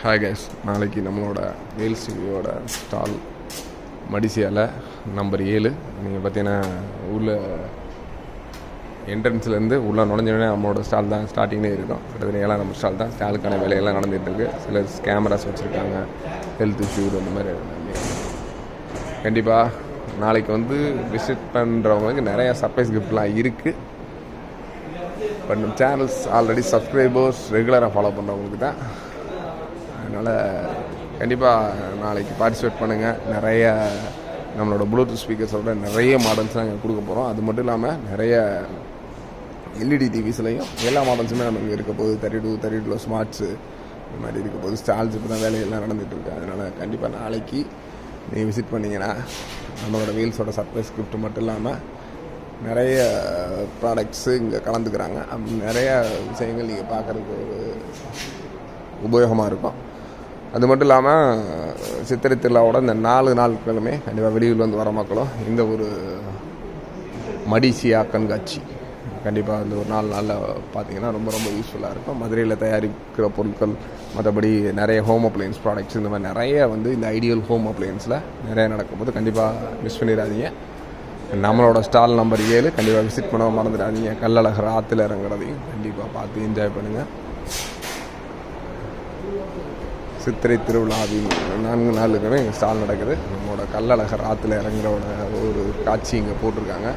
Hi guys நாளைக்கு நம்மளோட வேல் டிவியோட ஸ்டால் மடிசியாவில் நம்பர் ஏழு. நீங்கள் பார்த்தீங்கன்னா உள்ள என்ட்ரன்ஸ்லேருந்து உள்ளே நுழைஞ்சோடனே நம்மளோட ஸ்டால் தான் ஸ்டார்டிங்லேயே இருக்கும். கிட்டத்தட்ட ஏழாம் நம்பர் ஸ்டால் தான். ஸ்டாலுக்கான வேலையெல்லாம் நடந்துகிட்ருக்கு. சிலர் கேமராஸ் வச்சுருக்காங்க. ஹெல்த் இஷ்யூ அந்த மாதிரி கண்டிப்பாக நாளைக்கு வந்து விசிட் பண்ணுறவங்களுக்கு நிறையா சர்ப்ரைஸ் கிஃப்ட்லாம் இருக்குது பட் சேனல்ஸ் ஆல்ரெடி சப்ஸ்கிரைபர்ஸ் ரெகுலராக ஃபாலோ பண்ணுறவங்களுக்கு தான். அதனால் கண்டிப்பாக நாளைக்கு பார்ட்டிசிபேட் பண்ணுங்கள் நிறைய நம்மளோட ப்ளூடூத் ஸ்பீக்கர்ஸோட நிறைய மாடல்ஸ் நாங்கள் கொடுக்க போகிறோம் அது மட்டும் இல்லாமல் நிறைய எல்இடி டிவிஸ்லையும் எல்லா மாடல்ஸுமே நமக்கு இருக்க போகுது. Thirty two thirty two smarts இந்த மாதிரி இருக்க போகுது. ஸ்டால்ஸ் இப்போ தான் வேலையெல்லாம் நடந்துகிட்ருக்கு அதனால் கண்டிப்பாக நாளைக்கு நீங்கள் விசிட் பண்ணிங்கன்னா நம்மளோட வீல்ஸோட சர்ப்ரைஸ் கிஃப்ட் மட்டும் இல்லாமல் நிறைய ப்ராடக்ட்ஸு இங்கே கலந்துக்கிறாங்க. நிறைய விஷயங்கள் நீங்கள் பார்க்குறதுக்கு ஒரு உபயோகமாக இருக்கும். அது மட்டும் இல்லாமல் சித்திரை திருவிழாவோட இந்த நாலு நாட்களுமே கண்டிப்பாக வெளியூர்லேருந்து வர மக்களும் இந்த ஒரு மடிசியா கண்காட்சி கண்டிப்பாக இந்த ஒரு நாலு நாளில் பார்த்தீங்கன்னா ரொம்ப ரொம்ப யூஸ்ஃபுல்லாக இருக்கும். மதுரையில் தயாரிக்கிற பொருட்கள் மற்றபடி நிறைய ஹோம் அப்ளையன்ஸ் ப்ராடக்ட்ஸ் இந்த மாதிரி நிறைய வந்து இந்த ஐடியல் ஹோம் அப்ளையன்ஸில் நிறைய நடக்கும்போது கண்டிப்பாக மிஸ் பண்ணிடாதீங்க. நம்மளோட ஸ்டால் நம்பர் ஏழு கண்டிப்பாக விசிட் பண்ண மறந்துடாதீங்க. கல்லழகர் ஆற்றுல இறங்குறதையும் கண்டிப்பாக பார்த்து என்ஜாய் பண்ணுங்கள் சித்திரை திருவிழாவின் நான்கு நாளுக்குமே எங்கள் ஸ்டால் நடக்குது. நம்மளோட கல்லழகர் ஆற்றுல இறங்குறோட ஒரு காட்சி இங்கே போட்டிருக்காங்க.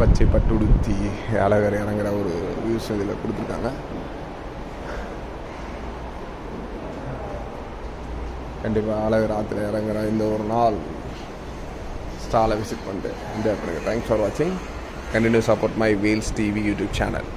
பச்சை பட்டுடுத்தி அழகர் இறங்குற ஒரு வியூஸ் இதில் கொடுத்துருக்காங்க. கண்டிப்பாக அழகர் ஆற்றுல இறங்குற இந்த ஒரு நாள் ஸ்டாலை விசிட் பண்ணிட்டு என்ஜாய் பண்ணுங்கள் தேங்க்ஸ் ஃபார் வாட்சிங் continue support my wheels TV YouTube channel